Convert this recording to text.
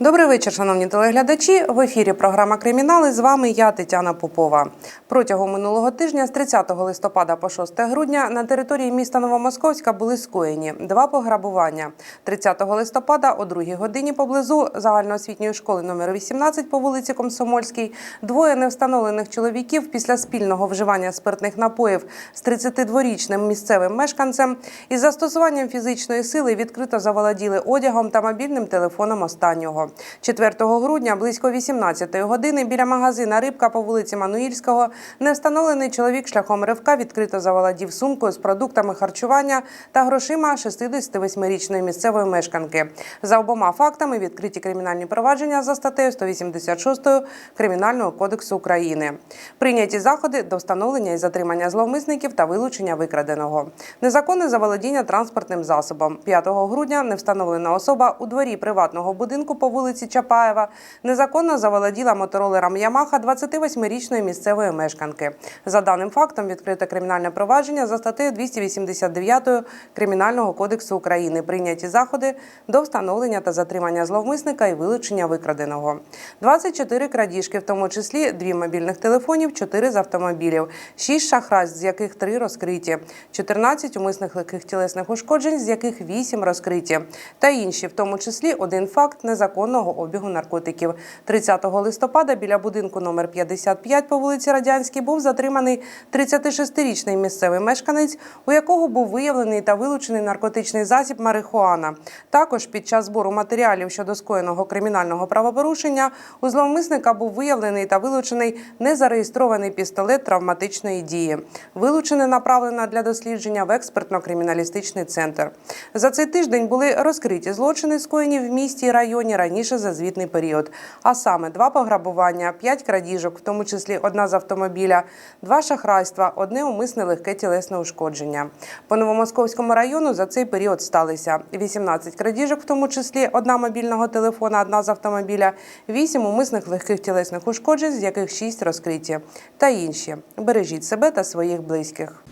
Добрий вечір, шановні телеглядачі. В ефірі програма Кримінали. З вами я, Тетяна Попова. Протягом минулого тижня, з 30 листопада по 6 грудня, на території міста Новомосковська були скоєні два пограбування. 30 листопада о 2 годині поблизу загальноосвітньої школи номер 18 по вулиці Комсомольській двоє невстановлених чоловіків після спільного вживання спиртних напоїв з 32-річним місцевим мешканцем із застосуванням фізичної сили відкрито заволоділи одягом та мобільним телефоном останнього. 4 грудня близько 18 години біля магазина Рибка по вулиці Мануїльського невстановлений чоловік шляхом ривка відкрито заволодів сумкою з продуктами харчування та грошима 68-річної місцевої мешканки. За обома фактами відкриті кримінальні провадження за статтею 186 Кримінального кодексу України. Прийняті заходи до встановлення і затримання зловмисників та вилучення викраденого. Незаконне заволодіння транспортним засобом. 5 грудня невстановлена особа у дворі приватного будинку по вулиці Чапаєва незаконно заволоділа моторолером Ямаха 28-річної місцевої мешканки. За даним фактом відкрите кримінальне провадження за статтею 289 Кримінального кодексу України. Прийняті заходи до встановлення та затримання зловмисника і вилучення викраденого. 24 крадіжки, в тому числі дві мобільних телефонів, 4 з автомобілів, 6 шахрайств, з яких 3 розкриті, 14 умисних легких тілесних ушкоджень, з яких 8 розкриті, та інші, в тому числі один факт незаконного обігу наркотиків. 30 листопада біля будинку номер 55 по вулиці Радянській був затриманий 36-річний місцевий мешканець, у якого був виявлений та вилучений наркотичний засіб марихуана. Також під час збору матеріалів щодо скоєного кримінального правопорушення у зловмисника був виявлений та вилучений незареєстрований пістолет травматичної дії. Вилучене направлено для дослідження в експертно-криміналістичний центр. За цей тиждень були розкриті злочини, скоєні в місті і районі раніше за звітний період. А саме два пограбування, п'ять крадіжок, в тому числі одна з автомобіля, два шахрайства, одне умисне легке тілесне ушкодження. По Новомосковському району за цей період сталися 18 крадіжок, в тому числі одна мобільного телефона, одна з автомобіля, 8 умисних легких тілесних ушкоджень, з яких 6 розкриті, та інші. Бережіть себе та своїх близьких.